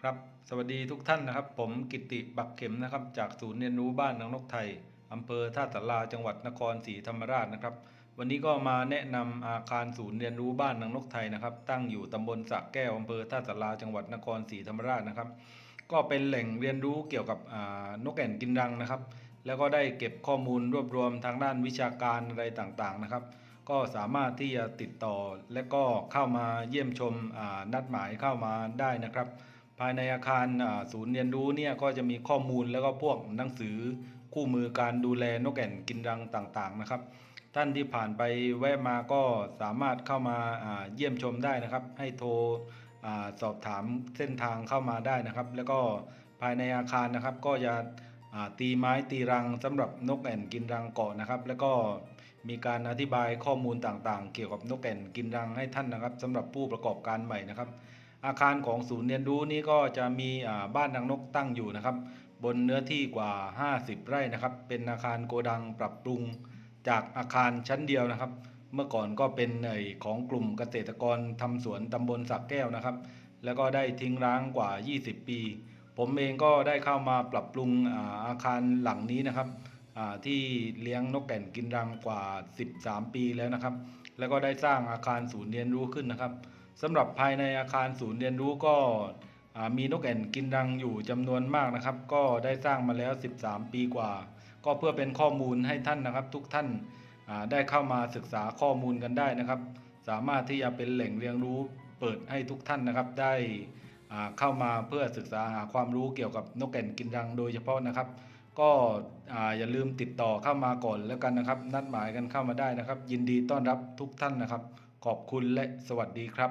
ครับสวัสดีทุกท่านนะครับ ผมกิติบักเข็มนะครับ จากศูนย์เรียนรู้บ้านนางนกไทยอำเภอท่าตะลาจังหวัดนครศรีธรรมราชนะครับ วันนี้ก็มาแนะนำอาคารศูนย์เรียนรู้บ้านนางนกไทยนะครับ ตั้งอยู่ตำบลสระแก้วอำเภอท่าตะลาจังหวัดนครศรีธรรมราชนะครับ ก็เป็นแหล่งเรียนรู้เกี่ยวกับนกแอ่นกินรังนะครับ แล้วก็ได้เก็บข้อมูลรวบรวมทางด้านวิชาการอะไรต่างๆนะครับก็สามารถที่จะติดต่อและก็เข้ามาเยี่ยมชมนัดหมายเข้ามาได้นะครับ ภายในอาคารศูนย์เรียนรู้เนี่ยก็จะมีข้อมูลแล้วก็พวกหนังสือคู่มือการดูแลนกแอ่นกินรังต่างๆนะครับ ท่านที่ผ่านไปแวะมาก็สามารถเข้ามาเยี่ยมชมได้นะครับ ให้โทรอสอบถามเส้นทางเข้ามาได้นะครับ แล้วก็ภายในอาคารนะครับก็จะอ่าตีไม้ตีรังสำหรับนกแอ่นกินรังเกาะนะครับ แล้วก็มีการอธิบายข้อมูลต่างๆ เกี่ยวกับนกแอ่นกินรังให้ท่านนะครับสำหรับผู้ประกอบการใหม่นะครับ อาคารของศูนย์เรียนรู้นี้ก็จะมีบ้านนางนกตั้งอยู่นะครับ บนเนื้อที่กว่า 50 ไร่นะครับ เป็นอาคารโกดังปรับปรุงจากอาคารชั้นเดียวนะครับ เมื่อก่อนก็เป็นไอของกลุ่มเกษตรกรทำสวนตำบลสักแก้วนะครับ แล้วก็ได้ทิ้งร้างกว่า 20 ปี ผมเองก็ได้เข้ามาปรับปรุงอาคารหลังนี้นะครับที่เลี้ยงนกแก่นกินรังกว่า 13 ปีแล้วนะครับ แล้วก็ได้สร้างอาคารศูนย์เรียนรู้ขึ้นนะครับ สำหรับภายในอาคารศูนย์เรียนรู้ก็มีนกแอ่นกินรังอยู่จำนวนมากนะครับ ก็ได้สร้างมาแล้ว 13 ปีกว่า ก็เพื่อเป็นข้อมูลให้ท่านนะครับ ทุกท่านได้เข้ามาศึกษาข้อมูลกันได้นะครับ สามารถที่จะเป็นแหล่งเรียนรู้เปิดให้ทุกท่านนะครับ ได้เข้ามาเพื่อศึกษาหาความรู้เกี่ยวกับนกแอ่นกินรังโดยเฉพาะนะครับ ก็อ่าอย่าลืมติดต่อเข้ามาก่อนแล้วกันนะครับ นัดหมายกันเข้ามาได้นะครับ ยินดีต้อนรับทุกท่านนะครับ ขอบคุณและสวัสดีครับ